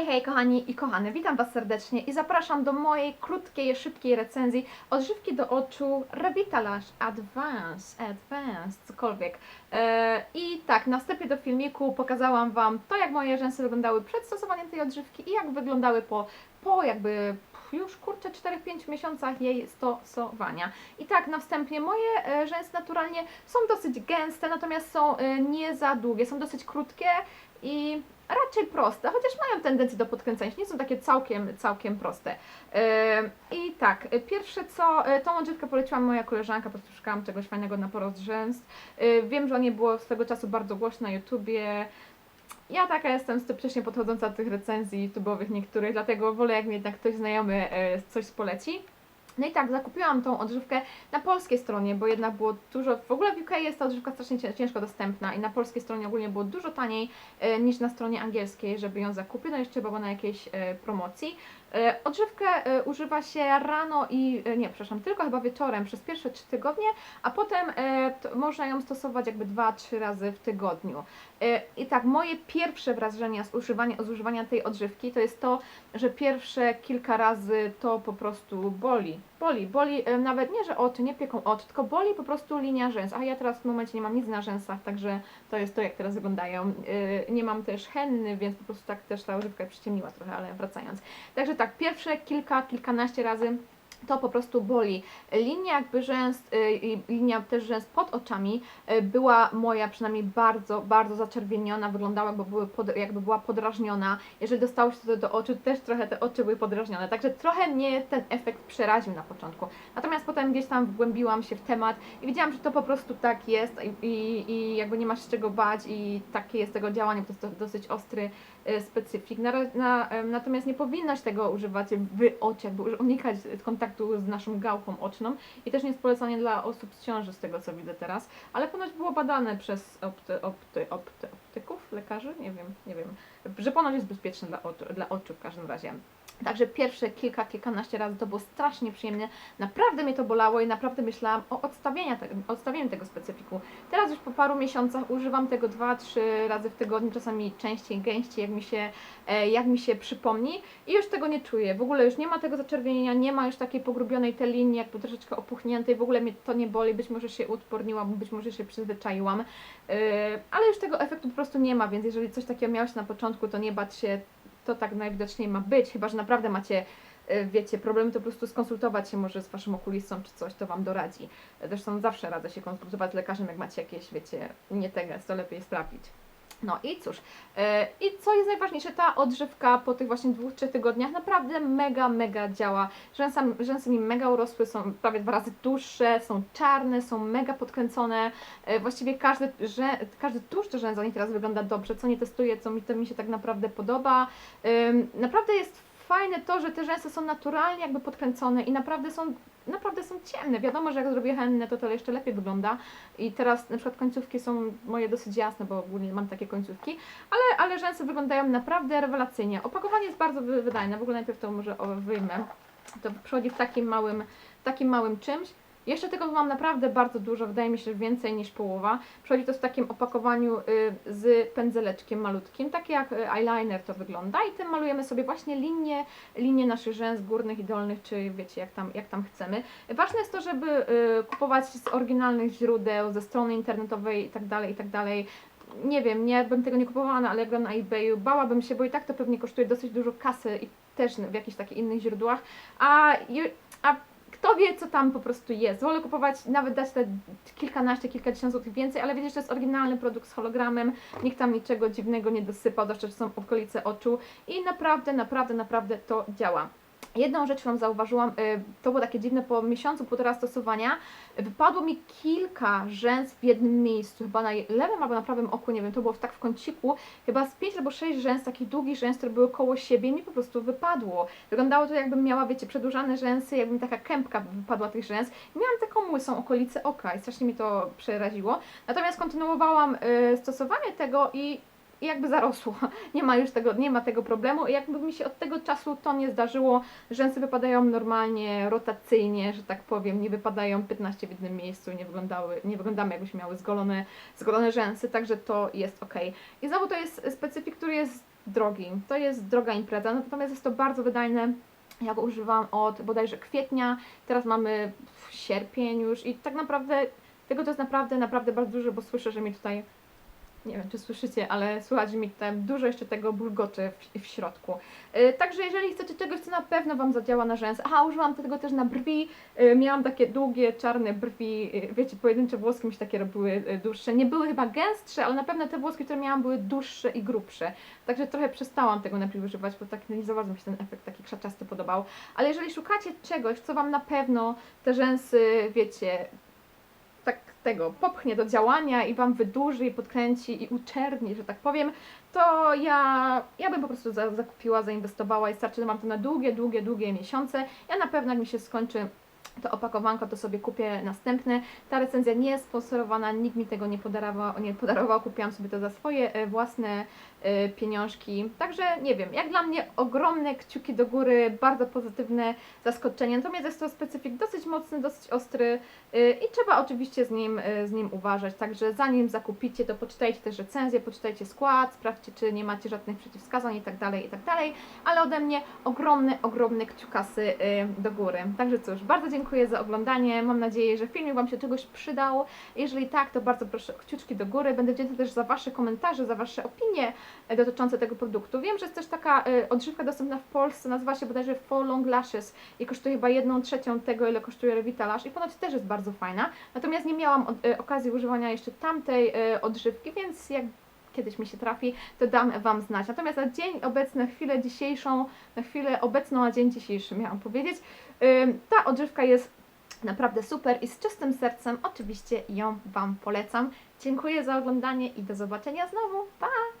Hej, hej, kochani i kochane, witam Was serdecznie i zapraszam do mojej krótkiej, szybkiej recenzji odżywki do oczu Revitalash Advance, Advance, cokolwiek. E, I tak, na wstępie do filmiku pokazałam Wam to, jak moje rzęsy wyglądały przed stosowaniem tej odżywki i jak wyglądały po, po jakby już kurczę 4-5 miesiącach jej stosowania. I tak, na wstępie moje e, rzęsy naturalnie są dosyć gęste, natomiast są e, nie za długie, są dosyć krótkie i raczej proste, chociaż mają tendencję do podkręcania, nie są takie całkiem, całkiem proste. Yy, I tak, pierwsze co, y, tą odżywkę poleciła mi moja koleżanka, po prostu szukałam czegoś fajnego na porost. Yy, Wiem, że o niej było swego czasu bardzo głośno na YouTubie. Ja taka jestem sceptycznie podchodząca do tych recenzji YouTube'owych niektórych, dlatego wolę jak mi jednak ktoś znajomy yy, coś poleci. No i tak, zakupiłam tą odżywkę na polskiej stronie, bo jednak było dużo, w ogóle w UK jest ta odżywka strasznie cię- ciężko dostępna i na polskiej stronie ogólnie było dużo taniej e, niż na stronie angielskiej, żeby ją zakupić, no jeszcze była na jakiejś e, promocji. E, odżywkę używa się rano i, nie, przepraszam, tylko chyba wieczorem przez pierwsze trzy tygodnie, a potem można ją stosować jakby dwa, trzy razy w tygodniu. E, I tak, moje pierwsze wrażenia z używania, z używania tej odżywki to jest to, że pierwsze kilka razy to po prostu boli. Boli, boli e, nawet nie, że oczy, nie pieką oczy, tylko boli po prostu linia rzęs. A ja teraz w momencie nie mam nic na rzęsach, także to jest to, jak teraz wyglądają. E, Nie mam też henny, więc po prostu tak też ta używka przyciemniła trochę, ale wracając. Także tak, pierwsze kilka, kilkanaście razy to po prostu boli. Linia jakby rzęs, y, linia też rzęs pod oczami y, była moja przynajmniej bardzo, bardzo zaczerwieniona, wyglądała jakby, były pod, jakby była podrażniona. Jeżeli dostało się to do oczu, też trochę te oczy były podrażnione, także trochę mnie ten efekt przeraził na początku. Natomiast potem gdzieś tam wgłębiłam się w temat i widziałam, że to po prostu tak jest i, i, i jakby nie masz się czego bać i takie jest tego działanie, bo to jest do- dosyć ostry e, specyfik. Na, na, natomiast nie powinnaś tego używać w oczy, jakby unikać kontaktu z naszą gałką oczną i też nie jest polecanie dla osób z ciąży, z tego co widzę teraz, ale ponoć było badane przez opty, opty, opty, optyków, lekarzy, nie wiem, nie wiem, że ponoć jest bezpieczne dla oczu, dla oczu w każdym razie. Także pierwsze kilka, kilkanaście razy to było strasznie przyjemne. Naprawdę mnie to bolało i naprawdę myślałam o odstawieniu, odstawieniu tego specyfiku. Teraz już po paru miesiącach używam tego dwa, trzy razy w tygodniu, czasami częściej, gęściej, jak mi się, e, jak mi się przypomni i już tego nie czuję. W ogóle już nie ma tego zaczerwienienia, nie ma już takiej pogrubionej tej linii, jakby troszeczkę opuchniętej, w ogóle mnie to nie boli, być może się uodporniłam, być może się przyzwyczaiłam, e, ale już tego efektu po prostu nie ma, więc jeżeli coś takiego miałeś na początku, to nie bać się, to tak najwidoczniej ma być, chyba że naprawdę macie e, wiecie, problemy, to po prostu skonsultować się może z Waszym okulistą czy coś, to Wam doradzi. Zresztą zawsze radzę się konsultować z lekarzem, jak macie jakieś, wiecie, nie teges, to lepiej sprawdzić. No i cóż, e, i co jest najważniejsze, ta odżywka po tych właśnie dwóch, trzech tygodniach naprawdę mega, mega działa. Rzęsa, rzęsy mi mega urosły, są prawie dwa razy dłuższe, są czarne, są mega podkręcone. E, Właściwie każdy, rzę, każdy tłuszcz rzęsa nie teraz wygląda dobrze, co nie testuję, co mi to mi się tak naprawdę podoba. Naprawdę jest fajne to, że te rzęsy są naturalnie jakby podkręcone i naprawdę są, naprawdę są ciemne. Wiadomo, że jak zrobię hennę, to to jeszcze lepiej wygląda. I teraz na przykład końcówki są moje dosyć jasne, bo ogólnie mam takie końcówki, ale, ale rzęsy wyglądają naprawdę rewelacyjnie. Opakowanie jest bardzo wy- wydajne, w ogóle najpierw to może wyjmę. To przychodzi w takim małym, takim małym czymś. Jeszcze tego mam naprawdę bardzo dużo, wydaje mi się, że więcej niż połowa. Przychodzi to w takim opakowaniu y, z pędzeleczkiem malutkim, takie jak y, eyeliner to wygląda i tym malujemy sobie właśnie linie, linie naszych rzęs górnych i dolnych, czy wiecie jak tam, jak tam chcemy. Ważne jest to, żeby y, kupować z oryginalnych źródeł, ze strony internetowej i tak dalej, i tak. Nie wiem, nie bym tego nie kupowała, no, ale jak byłam na eBayu, bałabym się, bo i tak to pewnie kosztuje dosyć dużo kasy i też w jakichś takich innych źródłach, a, a kto wie, co tam po prostu jest. Wolę kupować, nawet dać te kilkanaście, kilkadziesiąt złotych więcej, ale wiedzieć, że to jest oryginalny produkt z hologramem, nikt tam niczego dziwnego nie dosypał, zwłaszcza, że są okolice oczu i naprawdę, naprawdę, naprawdę to działa. Jedną rzecz, którą zauważyłam, y, to było takie dziwne, po miesiącu, półtora stosowania, wypadło mi kilka rzęs w jednym miejscu, chyba na lewym albo na prawym oku, nie wiem, to było tak w kąciku, chyba z pięć albo sześć rzęs, takich długich rzęs, które były koło siebie mi po prostu wypadło. Wyglądało to jakbym miała, wiecie, przedłużane rzęsy, jakby mi taka kępka wypadła tych rzęs. Miałam taką łysą okolicę oka i strasznie mi to przeraziło. Natomiast kontynuowałam y, stosowanie tego i i jakby zarosło. Nie ma już tego, nie ma tego problemu i jakby mi się od tego czasu to nie zdarzyło. Rzęsy wypadają normalnie, rotacyjnie, że tak powiem, nie wypadają 15 w jednym miejscu, nie wyglądały, nie wyglądamy jakbyśmy miały zgolone, zgolone rzęsy, także to jest ok. I znowu to jest specyfik, który jest drogi. To jest droga impreza, natomiast jest to bardzo wydajne. Ja go używam od bodajże kwietnia, teraz mamy sierpień już i tak naprawdę tego to jest naprawdę, naprawdę bardzo dużo, bo słyszę, że mi tutaj, nie wiem czy słyszycie, ale słychać, że mi tutaj dużo jeszcze tego bulgoczy w, w środku. Yy, także jeżeli chcecie czegoś, co na pewno Wam zadziała na rzęsy, aha, użyłam tego też na brwi, yy, miałam takie długie, czarne brwi, yy, wiecie, pojedyncze włoski mi się takie robiły yy, dłuższe, nie były chyba gęstsze, ale na pewno te włoski, które miałam były dłuższe i grubsze, także trochę przestałam tego najpierw używać, bo tak nie za bardzo mi się ten efekt taki krzaczasty podobał, ale jeżeli szukacie czegoś, co Wam na pewno te rzęsy, wiecie, tego popchnie do działania i Wam wydłuży i podkręci i uczerni, że tak powiem, to ja, ja bym po prostu za, zakupiła, zainwestowała i starczy to na długie, długie, długie miesiące. Ja na pewno jak mi się skończy to opakowanko, to sobie kupię następne. Ta recenzja nie jest sponsorowana, nikt mi tego nie podarował, nie podarował kupiłam sobie to za swoje e, własne e, pieniążki. Także nie wiem, jak dla mnie ogromne kciuki do góry, bardzo pozytywne zaskoczenie. Natomiast jest to specyfik dosyć mocny, dosyć ostry e, i trzeba oczywiście z nim, z nim uważać. Także zanim zakupicie, to poczytajcie też recenzję, poczytajcie skład, sprawdźcie, czy nie macie żadnych przeciwwskazań i tak dalej, i tak dalej. Ale ode mnie ogromne, ogromne kciukasy do góry. Także cóż, bardzo dziękuję za oglądanie. Mam nadzieję, że filmik Wam się czegoś przydał. Jeżeli tak, to bardzo proszę kciuczki do góry. Będę wdzięczna też za Wasze komentarze, za Wasze opinie dotyczące tego produktu. Wiem, że jest też taka e, odżywka dostępna w Polsce, nazywa się bodajże For Long Lashes i kosztuje chyba jedną trzecią tego, ile kosztuje Revita Lash i ponoć też jest bardzo fajna. Natomiast nie miałam e, okazji używania jeszcze tamtej e, odżywki, więc jak kiedyś mi się trafi, to dam Wam znać. Natomiast na dzień obecny, na chwilę dzisiejszą, na chwilę obecną, na dzień dzisiejszy miałam powiedzieć, ta odżywka jest naprawdę super i z czystym sercem oczywiście ją Wam polecam. Dziękuję za oglądanie i do zobaczenia znowu. Pa!